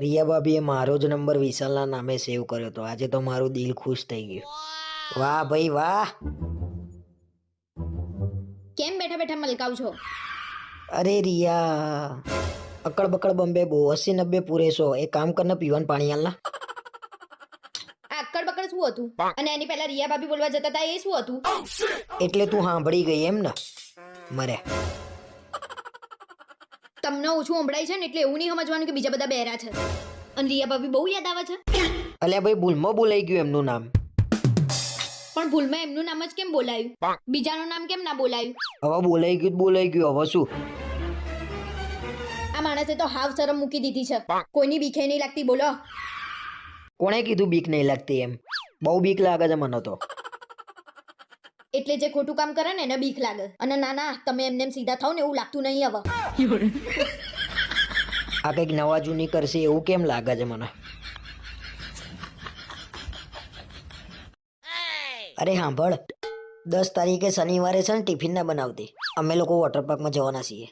રિયા ભાભીએ મારો જ નંબર વિશાલના નામે સેવ કર્યો હતો. આજે તો મારું દિલ ખુશ થઈ ગયું. વાહ ભાઈ વાહ. કેમ બેઠા બેઠા મલકાવ છો અરે રિયા અકડ બકડ બંબે બહુ અસી નબ્બે પૂરે સો એક કામ કરને પીવાનું પાણી આલના આ અક્કડ બકડ શું હતું? અને એની પહેલા રિયા ભાભી બોલવા જતા હતા એ શું હતું? એટલે તું સાંભળી ગઈ એમ ને? મરે. તમને ઓછું સંભળાય છે ને એટલે એવું નહીં સમજવાનું કે બીજા બધા બહેરા છે. અને રિયા ભાભી બહુ યાદ આવે છે. અલ્યા ભાઈ ભૂલમાં બોલાઈ ગયું એમનું નામ. પણ ભૂલમાં એમનું નામ જ કેમ બોલાયું? બીજાનું નામ કેમ ના બોલાયું? હવે બોલાઈ ગયું બોલાઈ ગયું હવે શું? આ માણસે તો હાવ શરમ મૂકી દીધી છે. કોઈની બીખે નહીં લાગતી બોલો. કોણે કીધું બીક નહીં લાગતી એમ? બહુ બીક લાગે છે મને તો. એટલે જે ખોટું કામ કરે ને એને બીક લાગે. અને ના ના તમે એમને સીધા થાવ ને એવું લાગતું નહીં હવે. આ કંઈક નવા જૂની કરશે એવું કેમ લાગે છે મને? અરે સાંભળ દસ તારીખે શનિવારે છે ને ટિફિન ના બનાવતી. અમે લોકો વોટર પાર્કમાં જવાના છીએ.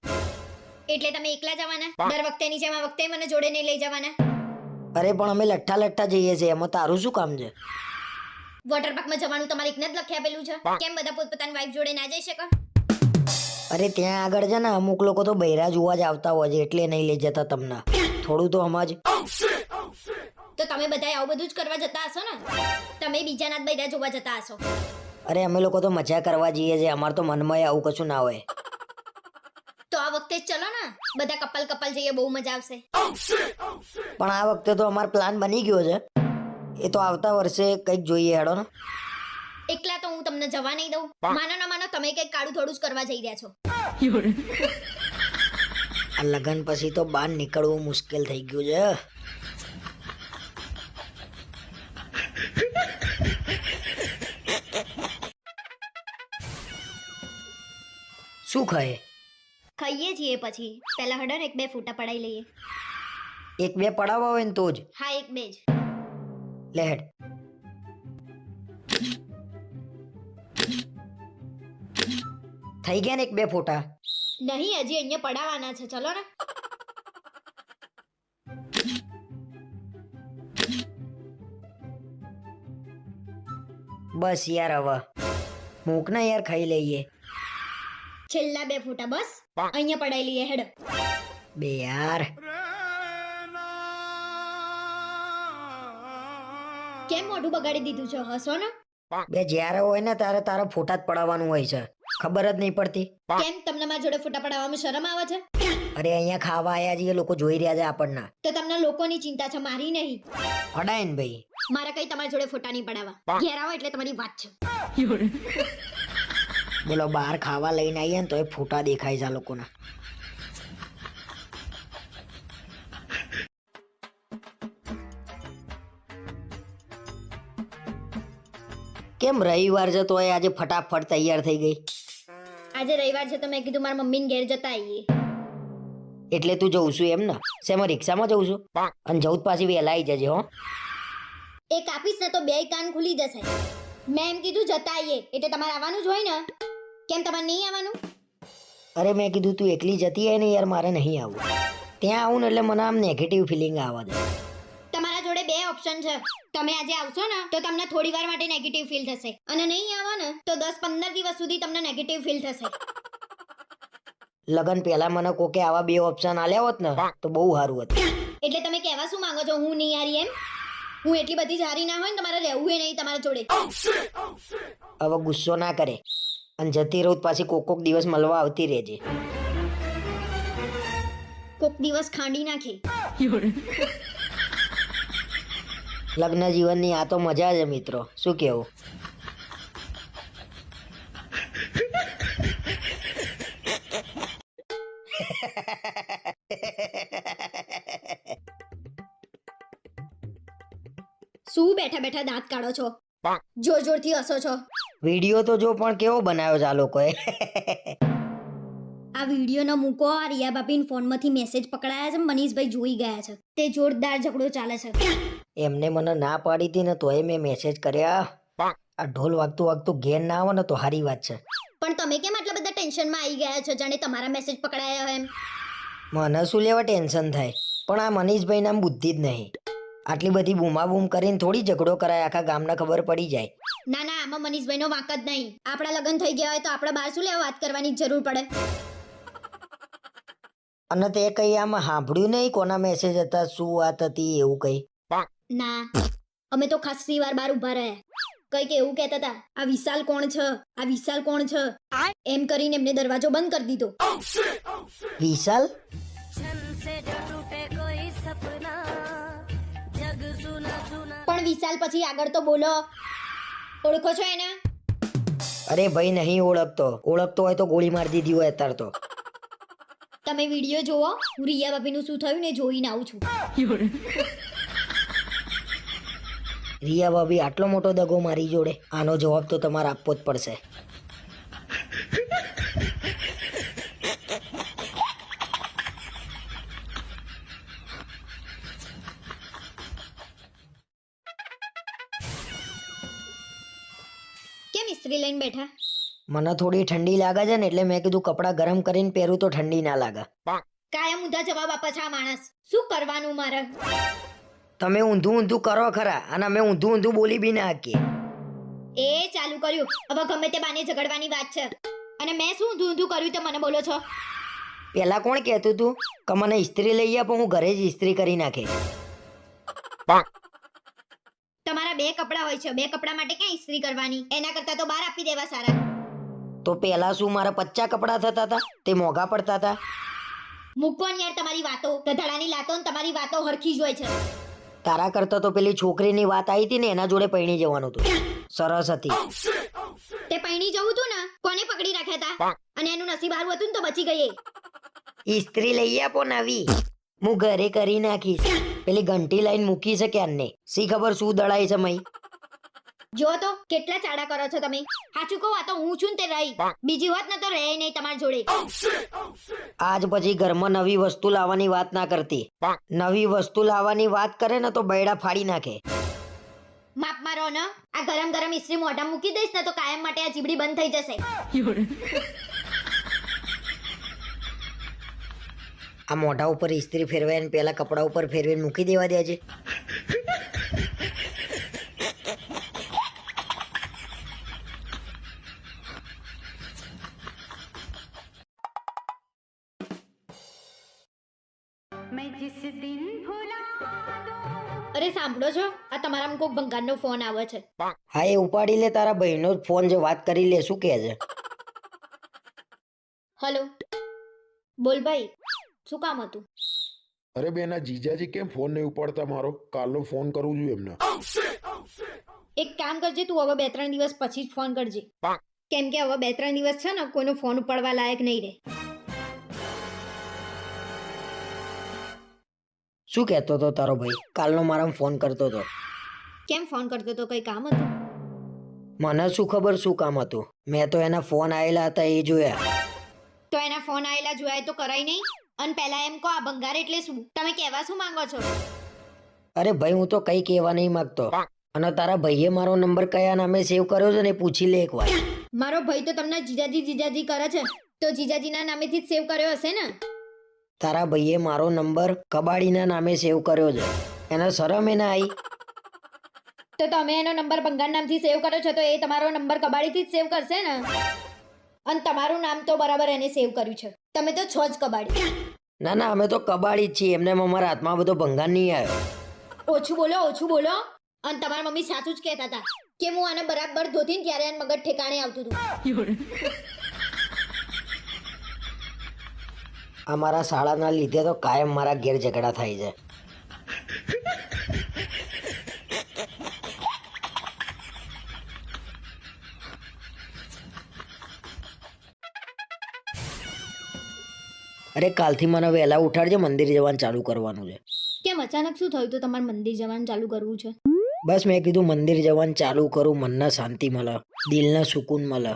એટલે તમે એકલા જવાના? દર વખતેની જેમ આ વખતે મને જોડે નહીં લઈ જવાના? અરે પણ અમે લઠ્ઠા લઠ્ઠા જઈએ છીએ એમાં તારું શું કામ છે? વોટર પાર્કમાં જવાનું તમારે એકને જ લખી આપેલું છે. કેમ બધા પોતપોતાની વાઈફ જોડે ના જઈ શકે? અરે ત્યાં આગળ છે ને અમુક લોકો તો બૈરા જોવા જ આવતા હોય છે એટલે નહીં લઈ જતા તમને. થોડું તો સમજ તો તમે બધા આવું બધું જ કરવા જતા હશો ને? તમે બીજાના જ બૈરા જોવા જતા હશો. અરે અમે લોકો તો મજા કરવા જઈએ છે અમાર તો મનમાં આવું કશું ના હોય. તો આ વખતે જ ચલો ને. બધા કપલ કપલ જઈએ બહુ મજા આવશે. પણ આ વખતે તો અમારો પ્લાન બની ગયો છે. એ તો આવતા વર્ષે કંઈક જોઈએ હેડો ને. એકલા તો હું તમને જવા નહીં દઉં. માનો ના માનો તમે કંઈક કાળું થોડું જ કરવા જઈ રહ્યા છો. આ લગ્ન પછી તો બહાર નીકળવું મુશ્કેલ થઈ ગયું છે. શું ખાય? ખાઈએ છીએ પછી. પહેલા હડન એક બે ફૂટા પડાઈ લઈએ. એક બે પડાવવા હોય ને તો જ. હા એક બે જ. લે થઈ ગયા ને એક બે ફોટા? નહીં હજી અહીંયા પડાવવાના છે. ચલો ને. બસ યાર હવે. મૂક ના યાર ખાઈ લઈએ. છેલ્લા બે ફૂટા બસ. અહીંયા પડાઈ લઈએ હેડ બે યાર. કેમ મોઢું બગાડી દીધું છે? હસો ને. બે જ્યારે હોય ને ત્યારે તારે ફોટા જ પડાવવાનું હોય છે. ખબર જ નહીં પડતી. કેમ તમને મારા જોડે ફોટા પડાવવામાં શરમ આવે છે? અરે અહીંયા ખાવા આયા છીએ લોકો જોઈ રહ્યા છે આપણને. તો તમને લોકોની ચિંતા છે મારી નહીં? પડાય ને ભાઈ. મારે કઈ તમારા જોડે ફોટા નહીં પડાવવા. ઘેર આવો એટલે તમારી વાત છે. બોલો બહાર ખાવા લઈને આવીએ ને તો એ ફોટા દેખાય છે લોકોના. કેમ રવિવાર છે તો આજે ફટાફટ તૈયાર થઈ ગઈ. આજે રવિવાર છે તો મેં કીધું મારા મમ્મીને ઘેર જતા આવીએ. એટલે તું જઉં છું એમ ને? શેમાં રિક્ષામાં જઉં છું? અને જવું પાછી વહેલા આવી જજે હો. એ કાપીશ ને તો બે કાન ખુલી જશે. મેં એમ કીધું જતા આવીએ. એટલે તમારે આવવાનું જ હોય ને? કેમ તમારે નહીં આવવાનું? અરે મેં કીધું તું એકલી જતી હોય ને યાર મારે નહીં આવવું. ત્યાં આવું ને એટલે મને આમ નેગેટિવ ફિલિંગ આવવા બે ઓપ્શન છે. તમે આજે આવશો ને તો તમને થોડી વાર માટે નેગેટિવ ફીલ થશે. અને નહીં આવો ને તો દસ પંદર દિવસ સુધી તમને નેગેટિવ ફીલ થશે. લગન પહેલા મને કોકે આવા બે ઓપ્શન આલ્યા હોત ને તો બહુ સારું હતું. એટલે તમે કહેવા શું માંગો છો? હું નહીં હારી એમ? હું એટલી બધી જારી ના હોય ને તમારે રહેવું એ નહીં તમારા જોડે. હવે ગુસ્સો ના કરે. અને જતી રહું પાછી કોક કોક દિવસ મળવા આવતી રહેજે. કોક દિવસ ખાંડી નાખી. લગ્ન જીવનની આ તો મજા છે મિત્રો. શું કેવું? શું બેઠા બેઠા દાંત કાઢો છો? જોર જોરથી હસો છો. વીડિયો તો જો પણ કેવો બનાવ્યો છે આ લોકોએ? આ વિડીયોનો મૂકો આ રિયા બાપીન ફોનમાંથી મેસેજ પકડાયા છે મનીષભાઈ જોઈ ગયા છે. તે જોરદાર ઝઘડો ચાલે છે. એમને મને ના પાડી હતી ને તોય મેં મેસેજ કર્યા. આ ઢોલ વાગતું વાગતું ઘેર ના આવે ને તો સારી વાત છે. પણ તમે કેમ આટલા બધા ટેન્શનમાં આવી ગયા છો? જાણે તમારા મેસેજ પકડાયા હોય એમ. મને શું લેવા ટેન્શન થાય? પણ આ મનીષભાઈ નામ બુદ્ધિ જ નહીં. આટલી બધી બૂમાબૂમ કરીને થોડી ઝઘડો કરાય આખા ગામને ખબર પડી જાય. ના ના આમાં મનીષભાઈનો વાંક જ નહીં. આપણા લગ્ન થઈ ગયા હોય તો આપણે બહાર શું લેવા વાત કરવાની જરૂર પડે? અને તે કઈ આમ સાંભળ્યું નહીં કોના મેસેજ હતા શું વાત હતી એવું કઈ. ના અમે તો ખાસી વાર બાર ઊભા રહ્યા. કંઈક એવું કહેતા હતા આ વિશાલ કોણ છે? આ વિશાલ કોણ છે? એમ કરીને એમને દરવાજો બંધ કરી દીધો. વિશાલ? પણ વિશાલ પછી આગળ તો બોલો. ઓળખો છો એને? અરે ભાઈ નહીં ઓળખતો. ઓળખતો હોય તો ગોળી મારી દીધી હોય અત્યારે તો. તમે વીડિયો જોવો હું રિયા ભાભીનું શું થયું ને જોઈને આવું છું. રિયા ભાભી આટલો મોટો દગો મારી જોડે આનો જવાબ તો તમારે આપવો જ પડશે. કેમ ઇસ્ત્રી લઈને બેઠા? મને થોડી ઠંડી લાગે છે ને એટલે મેં કીધું કપડાં ગરમ કરીને પહેરું તો ઠંડી ના લાગે. કાયમ ઉધા જવાબ આપે છે આ માણસ. શું કરવાનું મારે? તમે ઊંધું ઊંધું કરો ખરા અને અમે ઊંધું ઊંધું બોલી બી ના શકીએ એ ચાલુ કર્યું. હવે ગમે તે બાને ઝઘડવાની વાત છે. અને મેં શું ઊંધું ઊંધું કર્યું તે મને બોલો છો? પેલા કોણ કહેતું તું કે મને ઇસ્ત્રી લઈ આપો હું ઘરે જ ઇસ્ત્રી કરી નાખે? તમારા બે કપડાં હોય છે. બે કપડાં માટે ક્યાં ઇસ્ત્રી કરવાની? એના કરતાં તો બહાર આપી દેવા સારા. તો પેલા શું મારા પચ્ચા કપડાં થતા હતા તે મોંઘા પડતા હતા મૂકો ને યાર તમારી વાતો. ગધાડાની લાતો ને તમારી વાતો હરખી જ હોય છે. તારા કરતા તો પેલી છોકરીની વાત આવી હતી ને એના જોડે પૈણી જવાનું હતું. સરસ હતી. તે પૈણી જવું તું ને કોને પકડી રાખ્યા હતા અને એનું નસીબ હારું હતું ને તો બચી ગઈ ઈસ્ત્રી ઇસ્ત્રી લઈ આપો નવી હું ઘરે કરી નાખીશ. પેલી ઘંટી લાઈન મૂકી છે ક્યારને? સી ખબર શું દળાય છે મઈ જો તો કેટલા ચાડા કરો છો તમે. સાચું કહું આ તો હું છું ને તે રહી. બીજી વાત ન તો રહે નહીં તમારી જોડે. આજ પછી ઘરમાં નવી વસ્તુ લાવવાની વાત ના કરતી. નવી વસ્તુ લાવવાની વાત કરે ને તો બૈડા ફાડી નાખે. માપ મારો ને. આ ગરમ ગરમ ઇસ્ત્રી મોઢા મૂકી દઈશ ને તો કાયમ માટે આ જીબડી બંધ થઈ જશે. આ મોઢા ઉપર ઇસ્ત્રી ફેરવાય ને પેલા કપડા ઉપર ફેરવીને મૂકી દેવા દે અરે સાંભળો છો આ તમારામાં કોઈક ભંગારનો ફોન આવે છે. હા એ ઉપાડી લે તારા ભાઈનો નો ફોન છે વાત કરી લે શું કહે છે? હલો બોલ ભાઈ શું કામ હતું? અરે બેન જીજાજી કેમ ફોન નહીં ઉપાડતા મારો? કાલનો ફોન કરું છું એમને. એક કામ કરજે તું હવે બે ત્રણ દિવસ પછી જ ફોન કરજે. કેમ કે હવે બે ત્રણ દિવસ છે ને કોઈનો ફોન ઉપાડવા લાયક નહીં રહે. શું કહેતો હતો તારો ભાઈ? કાલનો મારા ફોન કરતો હતો. કેમ ફોન કરતો હતો? કઈ કામ હતું? મને શું ખબર શું કામ હતું? મેં તો એના ફોન આવેલા હતા એ જોયા. તો એના ફોન આયેલા જોયા તો કરાય નહીં? અને પહેલા એમ કહો આ ભંગાર એટલે શું? તમે કહેવા શું માંગો છો? અરે ભાઈ હું તો કઈ કહેવા નહીં માંગતો. અને તારા ભાઈએ મારો નંબર કયા નામે સેવ કર્યો છે ને એ પૂછી લે એકવાર. મારો ભાઈ તો તમને જીજાજી જીજાજી કરે છે. તો જીજાજીના નામેથી જ સેવ કર્યો હશે ને? તારા ભાઈએ મારો નંબર કબાડીના નામે સેવ કર્યો છે. એને શરમ એ ના આવી તો તમે એનો નંબર ભંગાર નામથી સેવ કર્યો છે તો એ તમારો નંબર કબાડીથી જ સેવ કરશે ને? અને તમારું નામ તો બરાબર એને સેવ કર્યું છે. તમે તો છો જ કબાડી. ના ના અમે તો કબાડી જ છીએ. એમને અમારા હાથમાં બધો ભંગાર નહીં આવ્યો. ઓછું બોલો ઓછું બોલો. અને તમારા મમ્મી સાચું જ કહેતા હતા કે હું આને બરાબર ધોતી ને ત્યારે મગજ ઠેકાણે આવતું હતું. અમારા શાળાના લીધે તો કાયમ મારા ઘેર ઝઘડા થાય છે. અરે કાલથી મને વહેલા ઉઠાડજે મંદિર જવાનું ચાલુ કરવાનું છે. કેમ અચાનક શું થયું? તો તમારે મંદિર જવાનું ચાલુ કરવું છે? બસ મેં કીધું મંદિર જવાનું ચાલુ કરું મનને શાંતિ મળે દિલને સુકૂન મળે.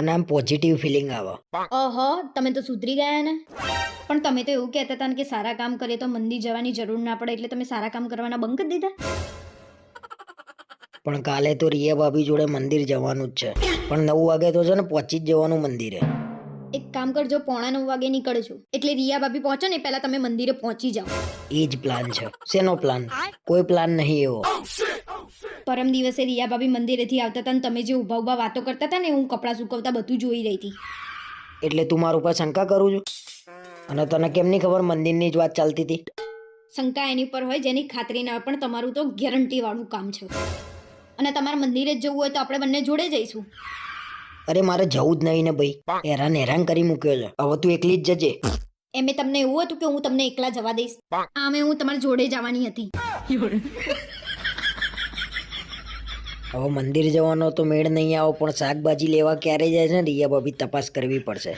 અને આમ પોઝિટિવ ફિલિંગ આવે. ઓહો તમે તો સુધરી ગયા ને પણ તમે તો એવું કહેતા હતા ને કે સારા કામ કરીએ તો મંદિર જવાની જરૂર ના પડે એટલે તમે સારા કામ કરવાના બંધ કરી દીધા. પણ કાલે તો રિયા ભાભી જોડે મંદિર જવાનું જ છે. પણ નવ વાગે તો છે ને પહોંચી જ જવાનું મંદિરે. એક કામ કરજો પોણા નવ વાગે નીકળજો. એટલે રિયા ભાભી પહોંચો ને પહેલા તમે મંદિરે પહોંચી જાઓ. એ જ પ્લાન છે. શેનો પ્લાન કોઈ પ્લાન નહીં એવો. પરમ દિવસે રિયા ભાભી મંદિરેથી આવતા હતા ને તમે જે ઊભા ઊભા વાતો કરતા હતા ને હું કપડાં સુકવતા બધું જોઈ રહી હતી. એટલે તું મારા ઉપર શંકા કરું છું? અને તને કેમ નહીં ખબર મંદિરની જ વાત ચાલતી હતી? શંકા એની પર હોય જેની ખાતરી ના હોય પણ તમારું તો ગેરંટી વાળું કામ છે. અને તમારે મંદિરે જ જવું હોય તો આપણે બંને જોડે જઈશું. અરે મારે જવું જ નહીં ને ભાઈ. હેરાન હેરાન કરી મૂક્યો છે. હવે તું એકલી જ જજે. એમે તમને એવું હતું કે હું તમને એકલા જવા દઈશ? આમે હું તમારી જોડે જવાની હતી. હવે મંદિર જવાનો તો મેળ નહીં આવો, પણ શાકભાજી લેવા ક્યારે જાય છે ને, રિયા ભાભી તપાસ કરવી પડશે.